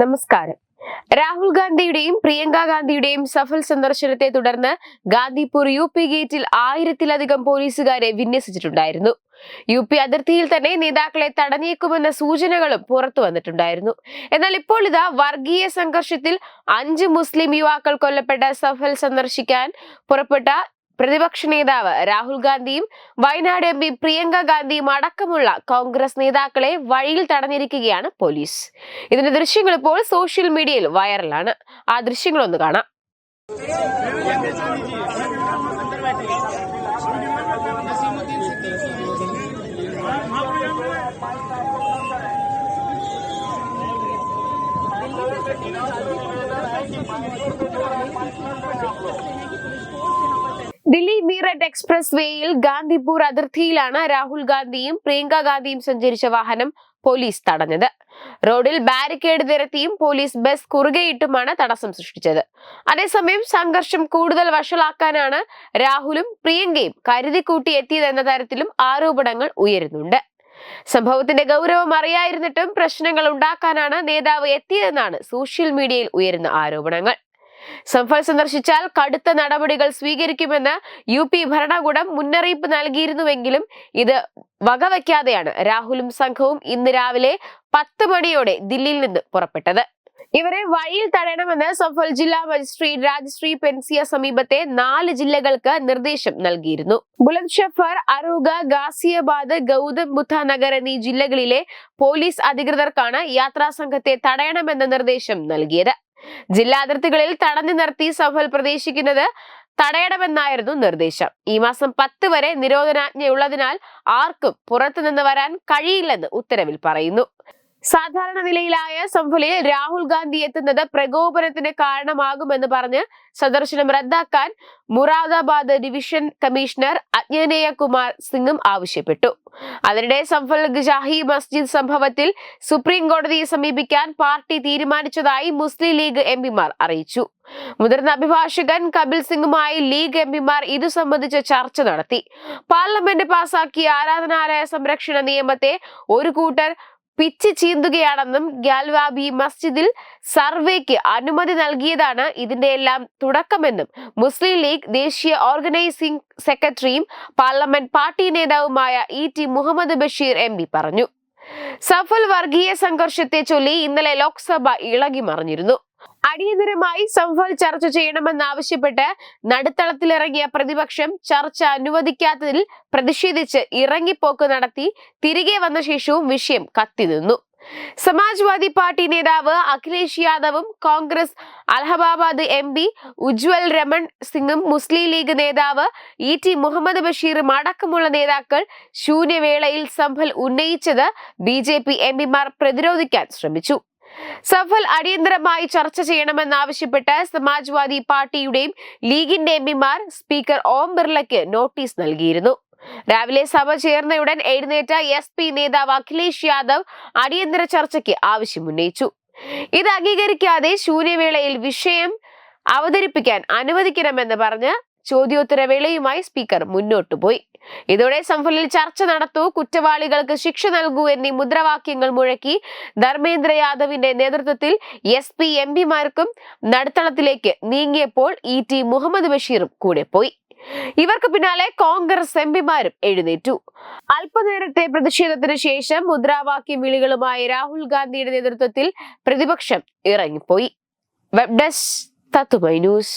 നമസ്കാരം. രാഹുൽ ഗാന്ധിയുടെയും പ്രിയങ്ക ഗാന്ധിയുടെയും സഫൽ സന്ദർശനത്തെ തുടർന്ന് ഗാന്ധിപൂർ യു പി ഗേറ്റിൽ ആയിരത്തിലധികം പോലീസുകാരെ വിന്യസിച്ചിട്ടുണ്ടായിരുന്നു. യു പി അതിർത്തിയിൽ തന്നെ നേതാക്കളെ തടഞ്ഞേക്കുമെന്ന സൂചനകളും പുറത്തു വന്നിട്ടുണ്ടായിരുന്നു. എന്നാൽ ഇപ്പോൾ ഇതാ വർഗീയ സംഘർഷത്തിൽ അഞ്ച് മുസ്ലിം യുവാക്കൾ കൊല്ലപ്പെട്ട സഫൽ സന്ദർശിക്കാൻ പുറപ്പെട്ട പ്രതിപക്ഷ നേതാവ് രാഹുൽ ഗാന്ധിയും വയനാട് എം പി പ്രിയങ്ക ഗാന്ധിയും അടക്കമുള്ള കോൺഗ്രസ് നേതാക്കളെ വഴിയിൽ തടഞ്ഞിരിക്കുകയാണ് പോലീസ്. ഇതിന്റെ ദൃശ്യങ്ങൾ ഇപ്പോൾ സോഷ്യൽ മീഡിയയിൽ വൈറലാണ്. ആ ദൃശ്യങ്ങളൊന്ന് കാണാം. ദില്ലി മീററ്റ് എക്സ്പ്രസ് വേയിൽ ഗാന്ധിപൂർ അതിർത്തിയിലാണ് രാഹുൽ ഗാന്ധിയും പ്രിയങ്ക ഗാന്ധിയും സഞ്ചരിച്ച വാഹനം പോലീസ് തടഞ്ഞത്. റോഡിൽ ബാരിക്കേഡ് നിരത്തിയും പോലീസ് ബസ് കുറുകെയിട്ടുമാണ് തടസ്സം സൃഷ്ടിച്ചത്. അതേസമയം സംഘർഷം കൂടുതൽ വഷളാക്കാനാണ് രാഹുലും പ്രിയങ്കയും കരുതിക്കൂട്ടി എത്തിയതെന്ന തരത്തിലും ആരോപണങ്ങൾ ഉയരുന്നുണ്ട്. സംഭവത്തിന്റെ ഗൗരവം അറിയായിരുന്നിട്ടും പ്രശ്നങ്ങൾ ഉണ്ടാക്കാനാണ് നേതാവ് എത്തിയതെന്നാണ് സോഷ്യൽ മീഡിയയിൽ ഉയരുന്ന ആരോപണങ്ങൾ. സംഭവം സന്ദർശിച്ചാൽ കടുത്ത നടപടികൾ സ്വീകരിക്കുമെന്ന് യു പി ഭരണകൂടം മുന്നറിയിപ്പ് നൽകിയിരുന്നുവെങ്കിലും ഇത് വകവയ്ക്കാതെയാണ് രാഹുലും സംഘവും ഇന്ന് രാവിലെ പത്ത് മണിയോടെ ദില്ലിയിൽ നിന്ന് പുറപ്പെട്ടത്. ഇവരെ വഴിയിൽ തടയണമെന്ന് സഫൽ ജില്ലാ മജിസ്ട്രേറ്റ് രാജശ്രീ പെൻസിയ സമീപത്തെ നാല് ജില്ലകൾക്ക് നിർദ്ദേശം നൽകിയിരുന്നു. ബുലന്ദ് ഷഫർ അറൂഗ ഗാസിയാബാദ് ഗൗതം ബുദ്ധ നഗർ എന്നീ ജില്ലകളിലെ പോലീസ് അധികൃതർക്കാണ് യാത്രാ സംഘത്തെ തടയണമെന്ന നിർദ്ദേശം നൽകിയത്. ജില്ലാ അതിർത്തികളിൽ തടഞ്ഞു നിർത്തി സഫൽ പ്രതീക്ഷിക്കുന്നത് തടയണമെന്നായിരുന്നു നിർദ്ദേശം. ഈ മാസം പത്ത് വരെ നിരോധനാജ്ഞയുള്ളതിനാൽ ആർക്കും പുറത്തുനിന്ന് വരാൻ കഴിയില്ലെന്ന് ഉത്തരവിൽ പറയുന്നു. സാധാരണ നിലയിലായ സംഭലിൽ രാഹുൽ ഗാന്ധി എത്തുന്നത് പ്രകോപനത്തിന് കാരണമാകുമെന്ന് പറഞ്ഞ് സന്ദർശനം റദ്ദാക്കാൻ മുറാദാബാദ് ഡിവിഷൻ കമ്മീഷണർ അജ്ഞനേയ കുമാർ സിംഗും ആവശ്യപ്പെട്ടു. അതിനിടെ സംഫൽ ജാഹി മസ്ജിദ് സംഭവത്തിൽ സുപ്രീം കോടതിയെ സമീപിക്കാൻ പാർട്ടി തീരുമാനിച്ചതായി മുസ്ലിം ലീഗ് എം അറിയിച്ചു. മുതിർന്ന അഭിഭാഷകൻ കപിൽ സിംഗുമായി ലീഗ് എം പിമാർ ഇതു സംബന്ധിച്ച് ചർച്ച നടത്തി. പാർലമെന്റ് പാസാക്കിയ ആരാധനാലയ സംരക്ഷണ നിയമത്തെ ഒരു കൂട്ടർ പിച്ച് ചീന്തുകയാണെന്നും ഗ്യാൽവാബി മസ്ജിദിൽ സർവേക്ക് അനുമതി നൽകിയതാണ് ഇതിന്റെ എല്ലാം തുടക്കമെന്നും മുസ്ലിം ലീഗ് ദേശീയ ഓർഗനൈസിംഗ് സെക്രട്ടറിയും പാർലമെന്റ് പാർട്ടി നേതാവുമായ E T Muhammad Basheer M പറഞ്ഞു. സഫൽ വർഗീയ സംഘർഷത്തെ ചൊല്ലി ഇന്നലെ ലോക്സഭ ഇളകി മറിഞ്ഞിരുന്നു അടിയന്തരമായി സംഭവം ചർച്ച ചെയ്യണമെന്നാവശ്യപ്പെട്ട് നടുത്തളത്തിലിറങ്ങിയ പ്രതിപക്ഷം ചർച്ച അനുവദിക്കാത്തതിൽ പ്രതിഷേധിച്ച് ഇറങ്ങിപ്പോക്ക് നടത്തി തിരികെ വന്ന ശേഷവും വിഷയം കത്തിനിന്നു. സമാജ്വാദി പാർട്ടി നേതാവ് അഖിലേഷ് യാദവും Congress Allahabad M P Ujjwal Raman സിംഗും മുസ്ലിം ലീഗ് നേതാവ് ഇ ടി മുഹമ്മദ് ബഷീറും അടക്കമുള്ള നേതാക്കൾ ശൂന്യവേളയിൽ സംഭൽ ഉന്നയിച്ചത് ബി ജെ പി എം പിമാർ പ്രതിരോധിക്കാൻ ശ്രമിച്ചു. സഫൽ അടിയന്തരമായി ചർച്ച ചെയ്യണമെന്നാവശ്യപ്പെട്ട് സമാജ്വാദി പാർട്ടിയുടെയും ലീഗിന്റെ എംപിമാർ സ്പീക്കർ ഓം ബിർളയ്ക്ക് നോട്ടീസ് നൽകിയിരുന്നു. രാവിലെ സഭ ചേർന്നയുടൻ എഴുന്നേറ്റ എസ് പി നേതാവ് അഖിലേഷ് യാദവ് അടിയന്തര ചർച്ചയ്ക്ക് ആവശ്യമുന്നയിച്ചു. ഇത് അംഗീകരിക്കാതെ ശൂന്യവേളയിൽ വിഷയം അവതരിപ്പിക്കാൻ അനുവദിക്കണമെന്ന് പറഞ്ഞ് ചോദ്യോത്തരവേളയുമായി സ്പീക്കർ മുന്നോട്ടു പോയി. ഇതോടെ സംഭവത്തിൽ ചർച്ച നടത്തൂ കുറ്റവാളികൾക്ക് ശിക്ഷ നൽകൂ എന്നീ മുദ്രാവാക്യങ്ങൾ മുഴക്കി ധർമ്മേന്ദ്ര യാദവിന്റെ നേതൃത്വത്തിൽ എസ് പി എം പിമാർക്കും നടുത്തളത്തിലേക്ക് നീങ്ങിയപ്പോൾ ഇ ടി മുഹമ്മദ് ബഷീറും കൂടെ പോയി. ഇവർക്ക് പിന്നാലെ കോൺഗ്രസ് എം പിമാരും എഴുന്നേറ്റു. അല്പനേരത്തെ പ്രതിഷേധത്തിന് ശേഷം മുദ്രാവാക്യം വിളികളുമായി രാഹുൽ ഗാന്ധിയുടെ നേതൃത്വത്തിൽ പ്രതിപക്ഷം ഇറങ്ങിപ്പോയി. വെബ് ഡെസ്ക് തത്തുമൈ news.